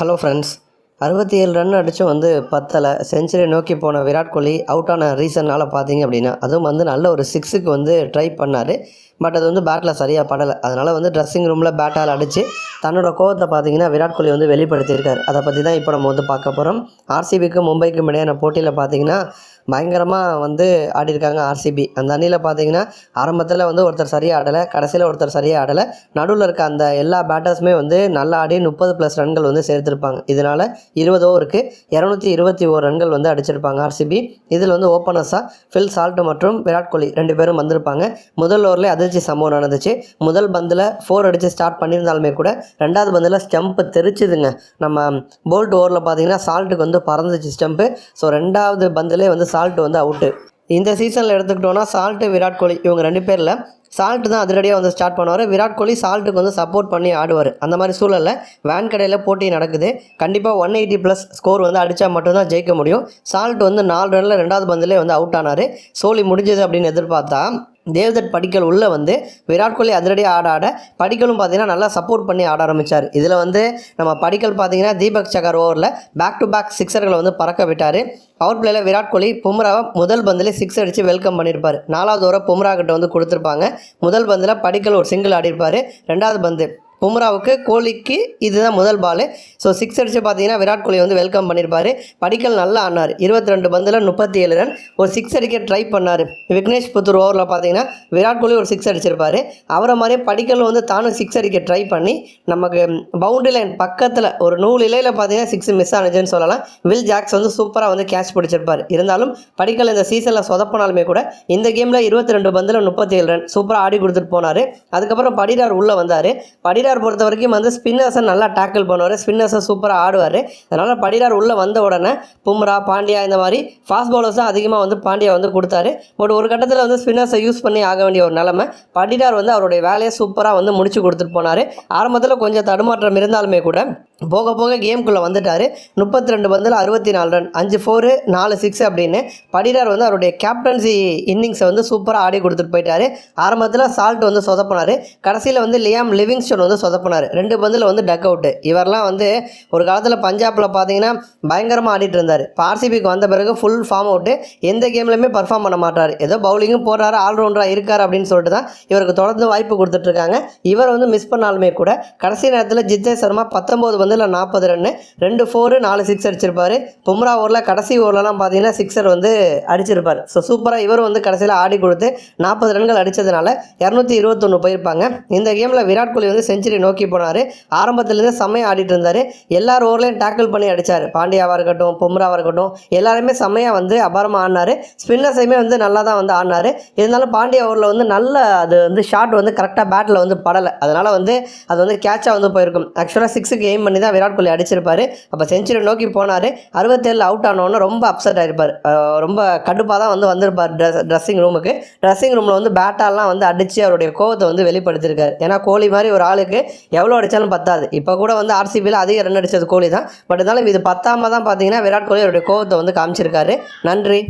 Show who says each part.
Speaker 1: Hello friends அறுபத்தி ஏழு run அடித்து வந்து பத்தலை. செஞ்சுரி நோக்கி போன விராட் கோலி அவுட் ஆன ரீசன்னால் பார்த்தீங்க அப்படின்னா அதுவும் வந்து நல்ல ஒரு சிக்ஸுக்கு வந்து ட்ரை பண்ணார். பட் அது வந்து பேட்டில் சரியாக படலை. அதனால் வந்து ட்ரெஸ்ஸிங் ரூமில் பேட்டால் அடித்து தன்னோட கோவத்தை பார்த்தீங்கன்னா விராட் கோலி வந்து வெளிப்படுத்தியிருக்கார். அதை பற்றி தான் இப்போ நம்ம வந்து பார்க்க போகிறோம் ஆர்சிபிக்கும் மும்பைக்கும் இடையான போட்டியில் பார்த்தீங்கன்னா பயங்கரமாக வந்து ஆடிருக்காங்க ஆர்சிபி. அந்த அணியில் பார்த்தீங்கன்னா ஆரம்பத்தில் வந்து ஒருத்தர் சரியாக ஆடலை கடைசியில் ஒருத்தர் சரியாக ஆடலை. நடுவில் இருக்க அந்த எல்லா பேட்டர்ஸுமே வந்து நல்லா ஆடி முப்பது ப்ளஸ் ரன்கள் வந்து சேர்த்துருப்பாங்க. இதனால் இருபது ஓவருக்கு இரநூத்தி இருபத்தி ஓர் ரன்கள் வந்து அடிச்சிருப்பாங்க ஆர்சிபி. இதில் வந்து ஓப்பனர்ஸாக ஃபில் சால்ட் மற்றும் விராட் கோலி ரெண்டு பேரும் வந்திருப்பாங்க. முதல் ஓவரில் அதிர்ச்சி சம்பவம் நடந்துச்சு. முதல் பந்தில் ஃபோர் அடித்து ஸ்டார்ட் பண்ணியிருந்தாலுமே கூட ரெண்டாவது பந்தில் ஸ்டம்ப்பு தெரிச்சுதுங்க. நம்ம போல்ட் ஓவரில் பார்த்தீங்கன்னா சால்ட்டுக்கு வந்து பறந்துச்சு ஸ்டம்ப்பு ஸோ ரெண்டாவது பந்திலே வந்து சால்ட் வந்து அவுட்டு இந்த சீசனில் எடுத்துக்கிட்டோன்னா சால்ட்டு விராட் கோலி இவங்க ரெண்டு பேரில் சால்ட் தான் அதிரடியாக வந்து ஸ்டார்ட் பண்ணுவார். விராட் கோலி சால்ட்டுக்கு வந்து சப்போர்ட் பண்ணி ஆடுவார். அந்த மாதிரி சூழலில் வேன் கடையில் போட்டி நடக்குது. கண்டிப்பாக ஒன் எயிட்டி ப்ளஸ் ஸ்கோர் வந்து அடித்தா மட்டும்தான் ஜெயிக்க முடியும். சால்ட் வந்து நாலு ரனில் ரெண்டாவது பந்திலே வந்து அவுட் ஆனார். சோலி முடிஞ்சது அப்படின்னு எதிர்பார்த்தா தேவ்தட் படிக்கல் உள்ளே வந்து விராட் கோலி அதிரடியாக ஆட ஆட படிக்கலும் பார்த்தீங்கன்னா நல்லா சப்போர்ட் பண்ணி ஆட ஆரம்பித்தார் இதில் வந்து நம்ம படிக்கல் பார்த்தீங்கன்னா தீபக் சகர் ஓவரில் பேக் டு பேக் சிக்ஸர்களை வந்து பறக்க விட்டார். பவர் பிளேயில் விராட் கோலி பும்ராவை முதல் பந்தில் சிக்ஸ் அடித்து வெல்கம் பண்ணியிருப்பார் நாலாவது ஓவர் பும்ரா கிட்ட வந்து கொடுத்துருப்பாங்க. முதல் பந்தில் படிக்கல் ஒரு சிங்கிள் ஆடிருப்பார். ரெண்டாவது பந்து பும்ராவுக்கு கோலிக்கு இதுதான் முதல் பால். ஸோ சிக்ஸ் அடித்து பார்த்தீங்கன்னா விராட் கோலி வந்து வெல்கம் பண்ணியிருப்பார் படிக்கல் நல்லா ஆனார். இருபத்தி ரெண்டு பந்தில் முப்பத்தி ஏழு ரன். ஒரு சிக்ஸ் அடிக்க ட்ரை பண்ணார். விக்னேஷ் புத்தூர் ஓவரில் பார்த்தீங்கன்னா விராட் கோலி ஒரு சிக்ஸ் அடிச்சிருப்பார். அவரை மாதிரியே படிக்கல் வந்து தானும் சிக்ஸ் அடிக்க ட்ரை பண்ணி நமக்கு பவுண்டரி லைன் பக்கத்தில் ஒரு நூறு இலையில் பார்த்தீங்கன்னா சிக்ஸ் மிஸ் ஆனிச்சுன்னு சொல்லலாம். வில் ஜாக்ஸ் வந்து சூப்பராக வந்து கேட்ச் பிடிச்சிருப்பார். இருந்தாலும் படிக்கல் இந்த சீசனில் சொதப்பினாலுமே கூட இந்த கேமில் இருபத்தி ரெண்டு பந்தில் முப்பத்தி ஏழு ரன் சூப்பராக ஆடி கொடுத்துட்டு போனார். அதுக்கப்புறம் படிடார் உள்ளே வந்தார். படிடார் படிடார் பொறுத்த வரைக்கும் வந்து ஸ்பின்னர்ஸை நல்லா டேக்கிள் பண்ணுவார். ஸ்பின்னர்ஸை சூப்பராக ஆடுவார். அதனால் படிடார் உள்ளே வந்த உடனே பும்ரா பாண்டியா இந்த மாதிரி ஃபாஸ்ட் பவுலர்ஸும் அதிகமாக வந்து பாண்டியா வந்து கொடுத்தாரு. பட் ஒரு கட்டத்தில் வந்து ஸ்பின்னர்ஸை யூஸ் பண்ணி ஆக வேண்டிய ஒரு நிலமை. படிடார் வந்து அவருடைய வேலையை சூப்பராக வந்து முடிச்சு கொடுத்துட்டு போனார். ஆரம்பத்தில் கொஞ்சம் தடுமாற்றம் இருந்தாலுமே கூட போக போக கேம்குள்ளே வந்துட்டார். முப்பத்தி ரெண்டு பந்தில் அறுபத்தி நாலு ரன் அஞ்சு ஃபோரு நாலு சிக்ஸ் அப்படின்னு படிடார் வந்து அவருடைய கேப்டன்சி இன்னிங்ஸை வந்து சூப்பராக ஆடி கொடுத்துட்டு போயிட்டார். ஆரம்பத்தில் சால்ட் வந்து சொதப்பினார். கடைசியில் வந்து லியாம் லிவிங்ஸ்டோன் வந்து சொதப்பினார். ரெண்டு பந்தில் வந்து டக் அவுட்டு இவரெலாம் வந்து ஒரு காலத்தில் பஞ்சாபில் பார்த்தீங்கன்னா பயங்கரமாக ஆடிட்டு இருந்தார். இப்போ ஆர்சிபிக்கு வந்த பிறகு ஃபுல் ஃபார்ம் அவுட்டு எந்த கேம்லையுமே பர்ஃபார்ம் பண்ண மாட்டார். ஏதோ பவுலிங்கும் போடுறாரு ஆல்ரவுண்டராக இருக்கார் அப்படின்னு சொல்லிட்டு தான் இவருக்கு தொடர்ந்து வாய்ப்பு கொடுத்துட்ருக்காங்க இவர் வந்து மிஸ் பண்ணாலுமே கூட கடைசி நேரத்தில் ஜித்தேஷ் சர்மா பத்தொம்போது பந்தில் நாற்பது ரன்னு ரெண்டு ஃபோரு நாலு சிக்ஸ் அடிச்சிருப்பார். பும்ரா ஓவரில் கடைசி ஓவர்லலாம் பார்த்தீங்கன்னா சிக்ஸர் வந்து அடிச்சிருப்பார். ஸோ சூப்பராக இவர் வந்து கடைசியில் ஆடி கொடுத்து நாற்பது ரன்கள் அடித்ததுனால இரநூத்தி இருபத்தொன்று போயிருப்பாங்க. இந்த கேமில் விராட் கோலி வந்து செஞ்சுரி நோக்கி போனார். ஆரம்பத்துலேருந்து செம்மையாக ஆடிட்டு இருந்தார். எல்லார் ஓவர்லையும் டேக்கிள் பண்ணி அடித்தார் பாண்டியாவாக இருக்கட்டும் பும்ராவாக இருக்கட்டும் எல்லாருமே செம்மையாக வந்து அபாரமாக ஆடினார். ஸ்பின்னர்ஸையுமே வந்து நல்லா தான் வந்து ஆடினார். இருந்தாலும் பாண்டியா ஓவரில் வந்து நல்ல அது வந்து ஷாட் வந்து கரெக்டாக பேட்டில் வந்து படலை. அதனால் வந்து அது வந்து கேட்சாக வந்து போயிருக்கும். ஆக்சுவலாக சிக்ஸுக்கு எய்ம் பண்ணி தான் விராட் கோலி அடிச்சிருப்பார். அப்போ செஞ்சுரி நோக்கி போனார். அறுபத்தேழு அவுட் ஆனோன்னு ரொம்ப அப்செட் ஆகிருப்பார் ரொம்ப கடுப்பாக தான் வந்து வந்திருப்பார் ட்ரெஸ் ட்ரெஸ்ஸிங் ரூமுக்கு ட்ரெஸ்ஸிங் ரூமில் வந்து பேட்டாலாம் வந்து அடித்து அவருடைய கோவத்தை வந்து வெளிப்படுத்தியிருக்காரு ஏன்னா கோலி மாதிரி ஒரு ஆளுக்கு எவ்வளோ அடித்தாலும் பத்தாது. இப்போ கூட வந்து ஆர்சிபியில் அதிக ரன் அடித்தது கோலி தான். பட் இருந்தாலும் இது பத்தாமல் தான் பார்த்தீங்கன்னா விராட் கோலி அவருடைய கோவத்தை வந்து காமிச்சிருக்காரு. நன்றி.